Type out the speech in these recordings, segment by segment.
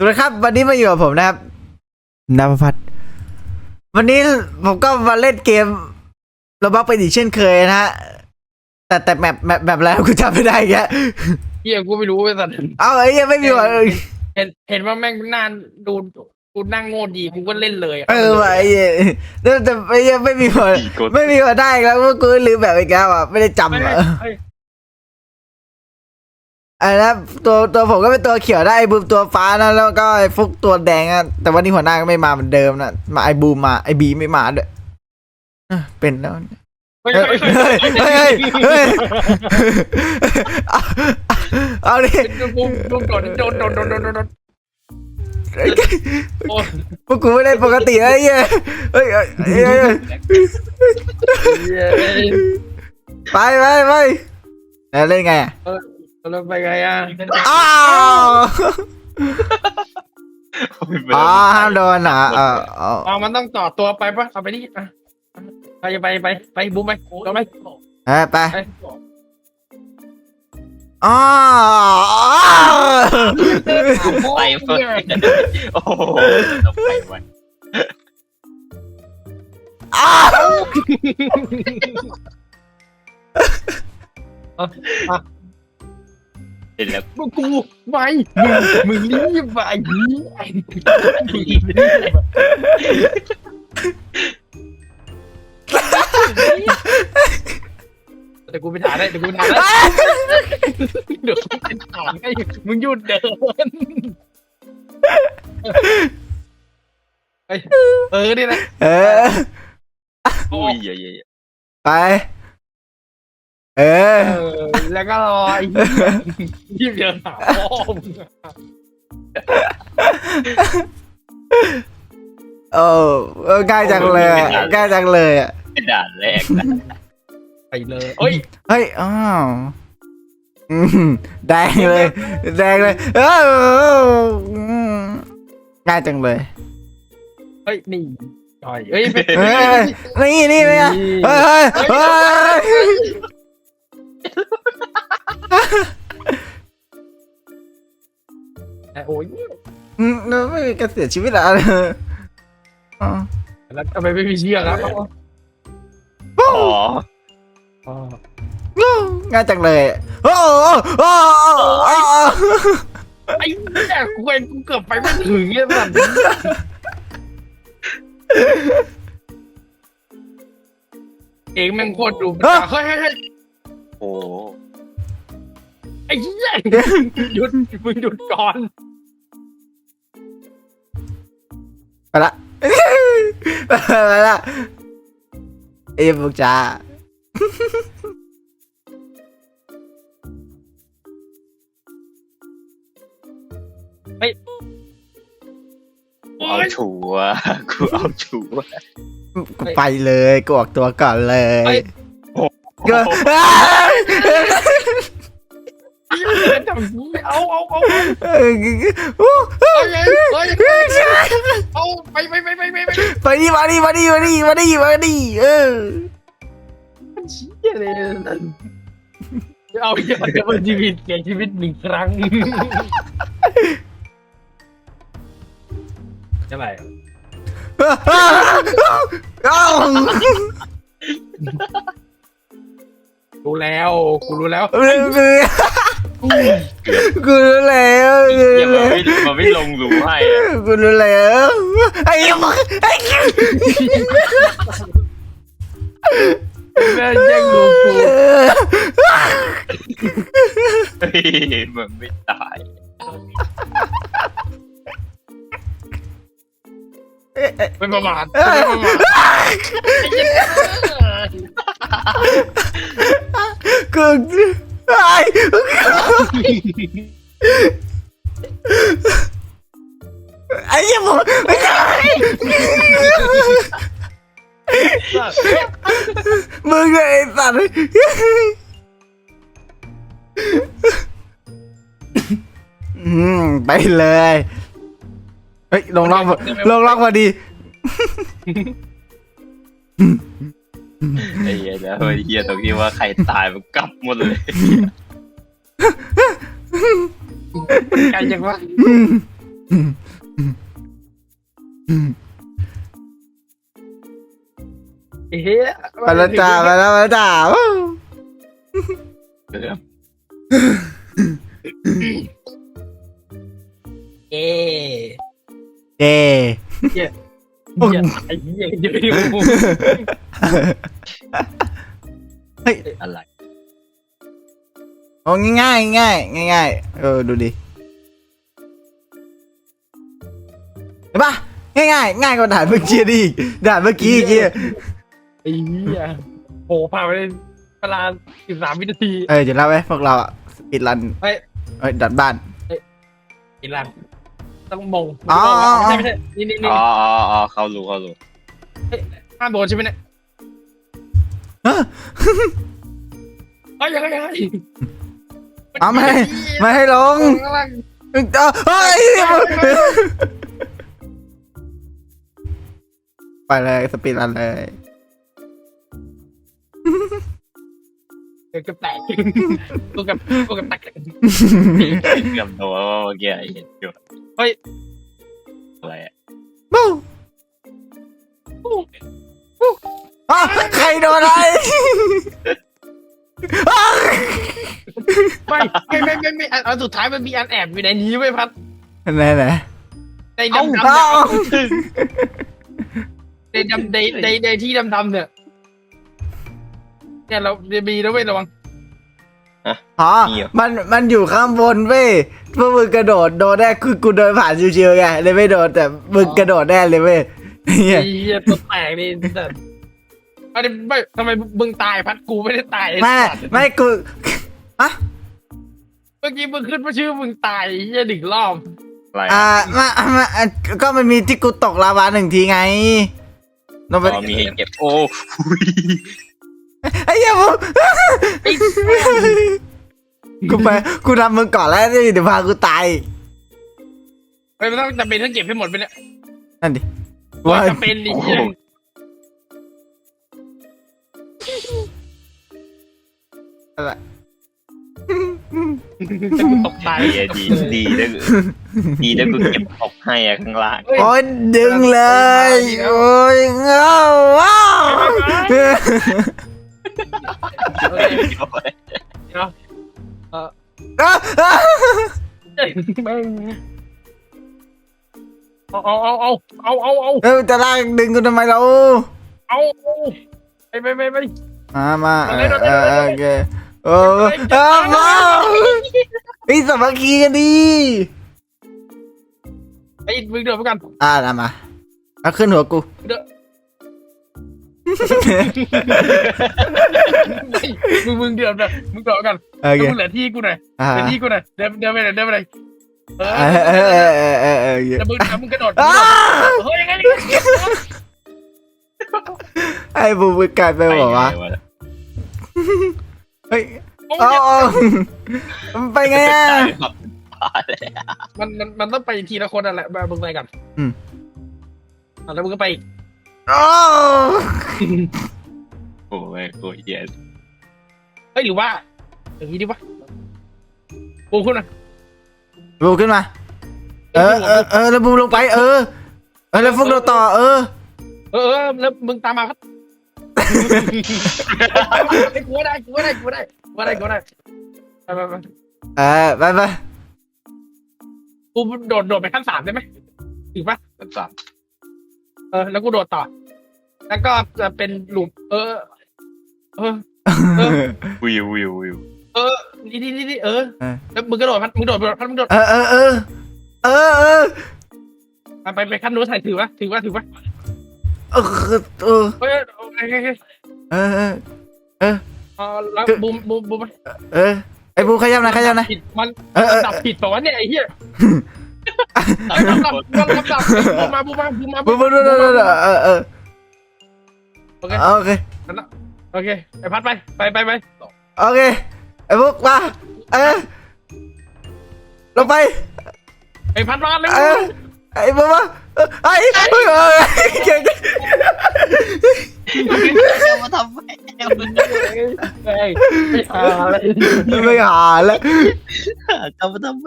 สวัสดีครับ วันนี้มาอยู่กับผมนะครับนภพัฒน์วันนี้ผมก็มาเล่นเกมโรบักเป็นอีกเช่นเคยนะฮะแต่แต่แมปแมปแบบแล้วกูจำไม่ได้แกแล้วเฮียกูไม่รู้ไปสัตว์เอาไอ้ยังไม่มีว่ะเออเห็นเห็นว่าแม่งน่าดูกูนั่งโง่ดีกูก็เล่นเลยเออว่ะไอ้เหี้ยแต่แต่ไอ้ยังไม่มีว่ะอีกกดไม่มีว่ะได้อีกแล้วเพราะกูลืมแบบอีกแล้วอะไม่ได้จำไม่อะไม่เอ้ยอันนั้นตัวตัวผมก็เป็นตัวเขียวได้ไอ้บูมตัวฟ้านะแล้วก็ไอ้ฟุกตัวแดงอะแต่วันนี้หัวหน้าก็ไม่มาเหมือนเดิมนะมาไอ้บูมมาไอ้บีไม่มาด้วยเออเป็นแล้วเฮ้ยเฮ้ยเฮ้ยเฮ้ยเฮ้ยเฮ้ยเอาเอาดิกูกูโดนโดนโดนโดนโดนโดนโดนโอ้ยพวกกูไม่ได้ปกติไอ้เหี้ยเฮ้ยเฮ้ยเฮ้ยเฮ้ยเหี้ยไปไปไปแล้วเล่นไงอะ แล้วไปไงอะอ้าวไม่อ๋อได้ห้ามโดนเหรอเออเอออ๋อมันต้องต่อตัวไปปะเอาไปนี่อะไปไปไปไปบูมไปก็ไปเออไปไปอ๋อไปเฟิร์โอ้โหต้องไปวันอ้าว เสร็จแล้วมึงกูไปมึงมึงรีบไปแต่กูไปถ่ายได้แต่กูไปถ่ายได้เดี๋ยวกูเป็นถ่ายให้มึงหยุดเดินเฮ้ยเออนี่แหละเออ อุ้ยเยอะไป เออ เออ แล้วก็รอไอ้เหี้ยรีบเดินหาพ่อมึงอะโอ้เออง่ายจังเลยอะง่ายจังเลยอะๆเป็นด่านแรกนะไปเลยเอ้ยเฮ้ย อ้าวอืมแดงเลย แดงเลยเอออืมง่ายจังเลย เฮ้ยนี่จ่อยเอ้ยไปเฮ้ยนี่นี่ไหมอะเฮ้ยเฮ้ยเฮ้ย โอ้ยอืมแล้วไม่มีการเสียชีวิตเหรออ๋อแล้วทำไมไม่มีเชือกครับอ๋ออ๋อง่ายจังเลยโอ้โหโอ้โหโอ้โหไอ้เนี่ยกูเองกูเกือบไปไม่ถึงเนี่ยแบบเองแม่งโคตรดูเฮ้ยเฮ้ยเฮ้ย โอ้โหไอ้เหี้ยหยุดมึงหยุดก่อนไปละ ไปละเอ้ยพวกจ้าโอ้เอายชัวร์กูเอาชัวร์ กูไปเลย กูออกตัวก่อนเลยเอ้ ยก็เอาเอาเอาเออโอ้เฮ้ยเฮ้ยเอาไปไปไปไปไปไปไปดิมาดิมาดิมาดิมาดิมาดิเออเชี่ยเลยเอาอย่าจะเป็นชีวิตเสียชีวิตหนึ่งครั้งเท่าไหร่เอ้า รู้แล้วกูรู้แล้วกูรู้แล้วอย่ามาไม่มาไม่ลงหลุมให้อะกูรู้แล้วไอ้ยังไอ้แม่แย่งลูกกูเฮ้ยมันไม่ตาย ไม่ประมาทไม่ประมาทกูไอ้ไอ้ยังไม่ใช่มึงไอ้สัตว์อืมไปเลย เฮ้ยลงล่องลงล่องพอดีไอ้เหี้ยนะเฮ้ยเหี้ยตรงที่ว่าใครตายมันกลับหมดเลยไกลจังวะอืมเฮ้ยไปแล้วจ้าไปแล้วไปแล้วจ้า ไอ้เหี้ยเยอะอยู่อะไรโอ้ง่ายง่ายง่ายง่ายๆเออดูดิเห็นปะง่ายง่ายๆง่ายกว่าด่านเมื่อกี้ดิด่านเมื่อกี้อีกทีไอ้เหี้ยโผล่ผ่านไปในเวลาสิบสามวินาทีเออเดี๋ยวเล่าไว้พวกเราอะสปีดรันเฮ้ย เอ้ยดัดบ้าน อีหลัง ต้องมงอ๋ออ๋ออ๋อ ไม่ใช่ไม่ใช่นี่นี่นี่อ๋ออ๋ออ๋อเขารู้เขารู้ห้ามโดนใช่ไหมเนี่ยเอ้อเอ้ยยังไงยังไงเอาไม่ให้ไม่ให้ลงข้างล่างเอ้าเฮ้ยไปเลยสปีดรันเลยเกือบแตกกูกับกูกับแตก เกือบโดนเมื่อกี้เห็นอยู่ เฮ้ย อะไรอะบูอะใครโดนอะไรอะไม่ไม่ไม่ไม่ไม่อันอันสุดท้ายมันมีอันแอบอยู่ในนี้ไว้ยพัดไหนไหน ในดำดำเอ้า ในดำในในในที่ดำดำเนี่ยเนี่ยเราจะมีนะเว้ยระวัง อ๋อมัน มันอยู่ข้างบนเว้ยพวกมึงกระโดดโดนได้คือกูเดินผ่านชิวๆไงเลยไม่โดนแต่มึงกระโดดแน่เลยเว้ยเฮียไอ้เหี้ยตัวแตกนี่แต่อันนี้ไม่ทำไมมึงตายพัดกูไม่ได้ตายไม่ไม่กูอะเมื่อกี้มึงขึ้นมาชื่อมึงตายไอ้เหี้ยหนึ่งรอบอะไรอ่าอะมามาอะก็มันมีที่กูตกลาวาหนึ่งทีไงลงไปอ๋อมีให้เก็บ โอ้ย ไอ้เหี้ยมึงไอ้กูไปกูนำมึงก่อนแล้วนี่เดี๋ยวพากูตายไม่ต้องจำเป็นต้องเก็บให้หมดไปเนี่ยนั่นดิว่าว่าจำเป็นดิเหี้ยอะไรแต่กูตกตายดีอะดีดีนะดีนะกูเก็บตกให้อะข้างล่างเฮ้ยโอ้ยดึงเลย โอ้ยเงาว้าว แม่งเอาเอาเอาเอาเอาเอาเอาเออจะลากดึงกูทำไมเราเอาไปไปไปไปมามาเอาเอเออาเอเลยอโอเคโอ้เออมาไอ้สามัคคีกันดีไอ้มึงเดือดเหมือนกันอ่านะมาเอาขึ้นหัวกูเดือด มึงมึงเดือดแบบมึงเดือดกันโอเคมึงเหลือที่กูหน่อยอ่าเหลือที่กูหน่อยเดินเดินไปไหนเดินไปไหนเอเออเอออเออเออเออเออแล้วมึงมึงกระโดดอ้าเฮ้ยยังไงไอ้บูมกลายเป็นบอกว่าไปไงะเฮ้ยเอาเอามันไปไงอะตายเลยมันมันมันต้องไปทีละคนนั่นแหละมามึงไปกันอืมอะแล้วมึงก็ไปอีกโอ้โอ้ ยโอ้ยเหี้ยเฮ้ยหรือว่าอย่างนี้ดีวะปูขึ้นมาบูมขึ้นมา เออเออเออแล้วบูมลงไป เออ เออแล้วพวกเราต่อ เออ เออเออแล้วมึงตามมาครับกูว่าได้กูว่าได้กูว่าได้กูว่าได้กูว่าได้ไปไปไปเออไปไปกูโดดโดดไปขั้นสามได้ไหมถึงปะสับเออ แล้วกูโดดต่อ แล้วก็จะเป็นหลุมเออ เออวิววิววิวเออนี่นี่นี่นี่เออแล้วมึงกระโดดพัดมึงโดดพัดมึงโดดเออเออเออเออเออไปไปขั้นนู้นใส่ถือวะถือวะถือวะเออเออเฮ้ยโอเคโอเคเออเออเออแล้วบูมบูมบูมเออไอ้บูมขยับหนะขยับหนะผิดมันเออเออดับผิดเปล่าวะเนี่ยไอ้เหี้ยลำดับลำดับลำดับบูมมาบูมมาบูมมาบูมบูมบูมบูมบูมเออเออโอเคโอเค โอเคไอ้พัดไปไปไปไปโอเคไอ้พวกมาเออลงไปไอ้พัดมาเลยเออไอ้บูมมาไอ้เฮ้ยเออเก่งจะมาทำไมเฮ้ยไม่หาอะไรไม่หาแล้วจะมาทำไม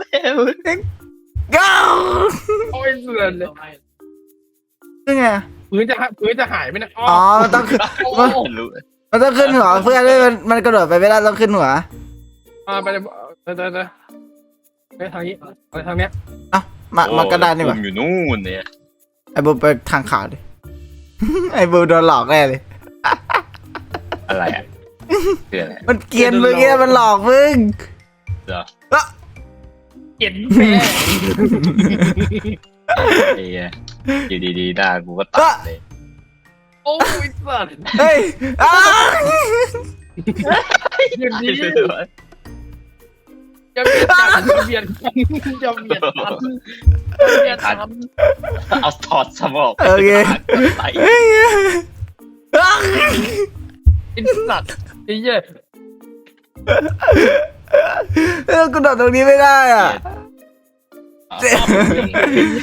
ก้าวโอ้ยเสือนเลยนี่ไงพื้นจะพื้นจะหายไหมนะอ๋อมันต้องขึ้นโอ้รู้ มันต้องขึ้นหัวเพื่อนด้วยมันมันกระโดดไปไม่ได้ต้องขึ้นหัวมาไปเลยเดินเดินเดินไปทางนี้ไปทางเนี้ยอ้ามามากระดานนี่หว่าอยู่นู่นเนี่ยไอ้บูไปทางขาวดิ ไอ้บูโดนหลอกแน่เลย อะไรอะคืออะไรมันเกรียนมึงเนี่ยมันหลอกมึง เหรอเอ้อเก็บแม่ไอ้เหี้ยอยู่ดีๆหน้ากูก็ตัดเลย โอ้ยสัตว์เฮ้ยอ้ายืนดีจะเบียดกันจะเบียดกันจะเบียดกันจะเบียดกันเอาถอดสมองโอเคไปเฮ้ยอ้าไอ้สัตว์ไอ้เหี้ยเออกูโดดตรงนี้ไม่ได้อะ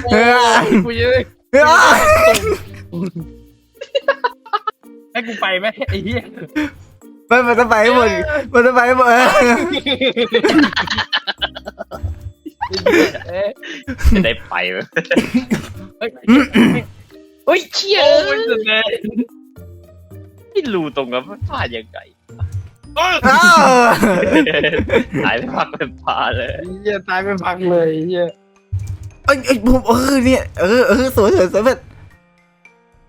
โอ้ยกูยังอ้า ให้กูไปไหมไอ้เหี้ยมันมันจะไปให้หมดมันจะไปให้หมดเออเอ้ยจะได้ไปเว้ยเฮ้ยเฮ้ยเชี่ยโอ้ยสุดเลยไม่รู้ตรงนั้นมันพลาดยังไงโอ้ยอ้าวหายไปพักเป็นพาเลยไอ้เหี้ยตายไปพังเลยไอ้เหี้ย เอ้ยเอ้ยบูมเออเนี่ยเออเออสวยสวยสวยเปิด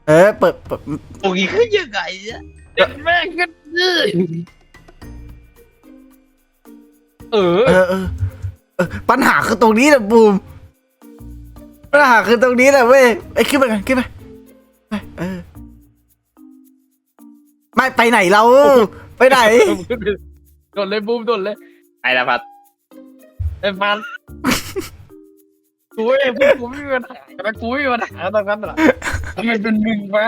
เออเปิดเปิดโอ้ยขึ้นยังไงเนี่ยเด็ดแม่งก็ดื้อเออ เออเออเออปัญหาคือตรงนี้แหละบูมปัญหาคือตรงนี้แหละเว้ยไอ้ยขึ้นไปกันขึ้นไปไปเออไม่ไปไหนเราไปไหนโดนเลยบูมโดนเลยไอ้ละพัดไอ้มันกูเองพวกกูไม่มีปัญหาแต่กูไม่มีปัญหาตรงนั้นหรอ ทำไมเป็นมึงวะ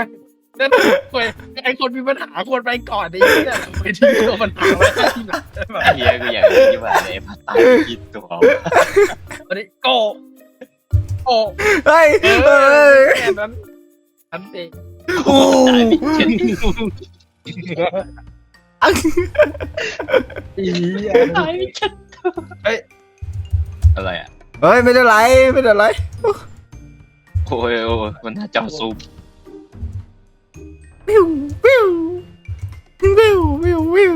นั่นควยไอ้คนมีปัญหาควรไปก่อนไอ้เหี้ยไปที่ตัวปัญหาไว้ที่หลังได้ไหมไอ้เหี้ยกูอยากรู้ที่ว่าไอ้พัดตายกี่ตัววันนี้โกโกเฮ้ยเอเอออแค่นั้นอันเองโอ้ตายไปเจ็ดอีเหี้ยตายไปเจ็ดอะไรอะเฮ้ยไม่ได้ไรไม่ได้ไรโอ้ยโอ้ยมันน่าจอซูมวิววิววิววิววิว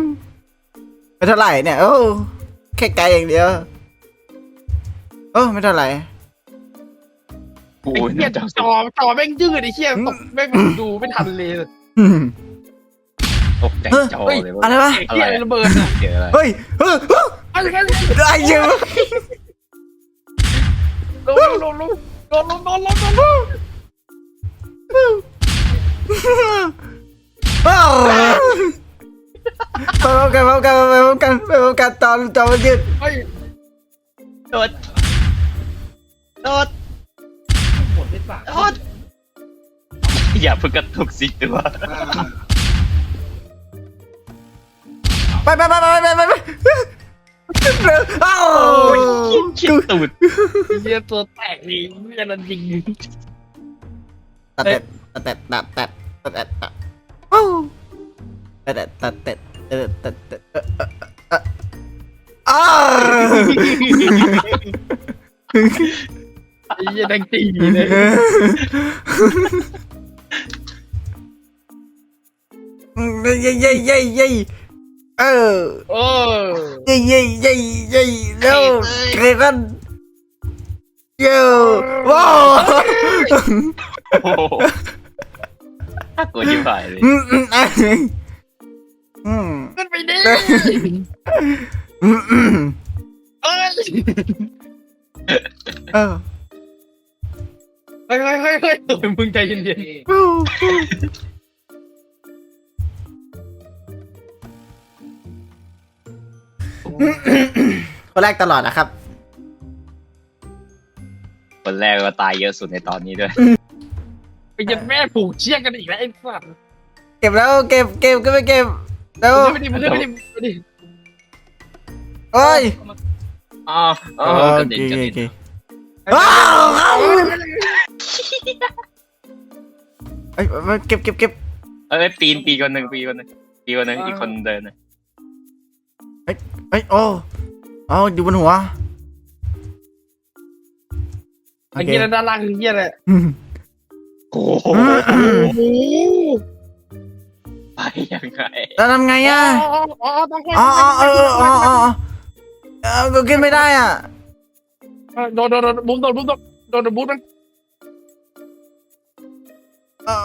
ไม่เท่าไหร่เนี่ยโอ้แค่ไกลอย่างเดียวโอ้ไม่เท่าไหร่โอ้ไอ้ยเหี้ยน่าจอจซูอมจอแม่งยืดไอ้เหี้ยตกแม่งดูไม่ทันเลยอืมตกใจจอเฮ้ยเลยอะไรวะไอ้เหี้ยระเบิดอะเจออะไรเฮ้ยเฮ้ยเฮ้ยอะไรกันได้เยอะลงลงลง ลงลงลงลงลงลงไปพร้อมกันพร้อมกันไปพร้อมกันไปพร้อมกันตอนตอนมันยืดเฮ้ยโดดโดดหมดที่สามโดดอย่าเพิ่งกระตุกสิตัวไปไปไปไปไปไป ไปอ้าวชิดตูดเหี้ยตัวแตกนี่เหี้ยนั่นจริงตัดเต็ดตัดเต็ดตัดเต็ดตัดเต็ดตัดอ้าวตัดเต็ดตัดเต็ดตัดเต็ดตัดเต็ดอ้าวไอ้เหี้ยดังตีเลยเย้เย้เย้เย้ เออ โอ้เย้เย้เย้เย้เร็วเกรกันเย้ว้าวโอ้โหน่ากลัวยิ่งไปเลยอืมอืมอืมขึ้นไปดิอืมอืมเอ้ยเออเฮ้ยเฮ้ยเฮ้ยเฮ้ยมึงใจเย็น คนแรกตลอดนะครับ คนแรกก็ตายเยอะสุดในตอนนี้ด้วยๆไปยันแม่ผูกเชือกกันอีกแล้วไอ้สัตว์เก็บแล้วเก็บเก็บก็ไม่เก็บแล้วไม่ดิไม่ดิไม่ดิไม่ดิโอ้ยอ๋ออ๋อโอกระเคเด็นกระโอเด็นเคว้าวเอ้ยเก็บเก็บเก็บเอ้ยปีนปีนคนหนึ่งปีนคนหนึ่งปีนคนหนึ่งอีกคนเดินนะ เอ้ยโอ้อ๋ออยู่บนหัวไอ้เหี้ยด้านล่างคือเหี้ยอะไรอืมโอ้โหโอ้โหไปยังไงแล้วทำไงอะอ๋ออ๋อต้องแค่อ๋ออ๋อเอออ๋ออ๋อเออกูขึ้นไม่ได้อะโดนโดนโดนบุ้มโดนบุ้มโดนโดนบุ้มมันอ๋อ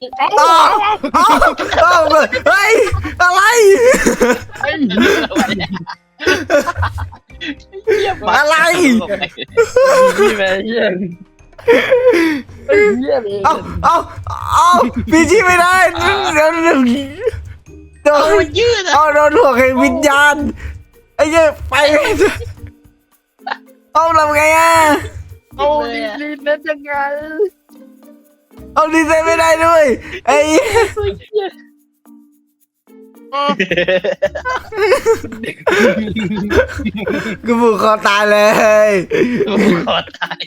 เอ้าอ๋ออ๋ออ๋อเฮ้ย อะไร ไอ้อะไรพี่แม่เหี้ยไอ้เหี้ยเลยเอาเอาเอาพี่ชี้ไม่ได้เดี๋ยวเดี๋ยวโดนยืดอะเอาโดนหัวแห่งวิญญาณ ไอ้เหี้ยไปไม่ได้เอาทำไงอะ เอาดีดีเน็ตยังไง เอาดีเซนไม่ได้ด้วยไอ้เหี้ยกูผูกคอตายเลยขอตาย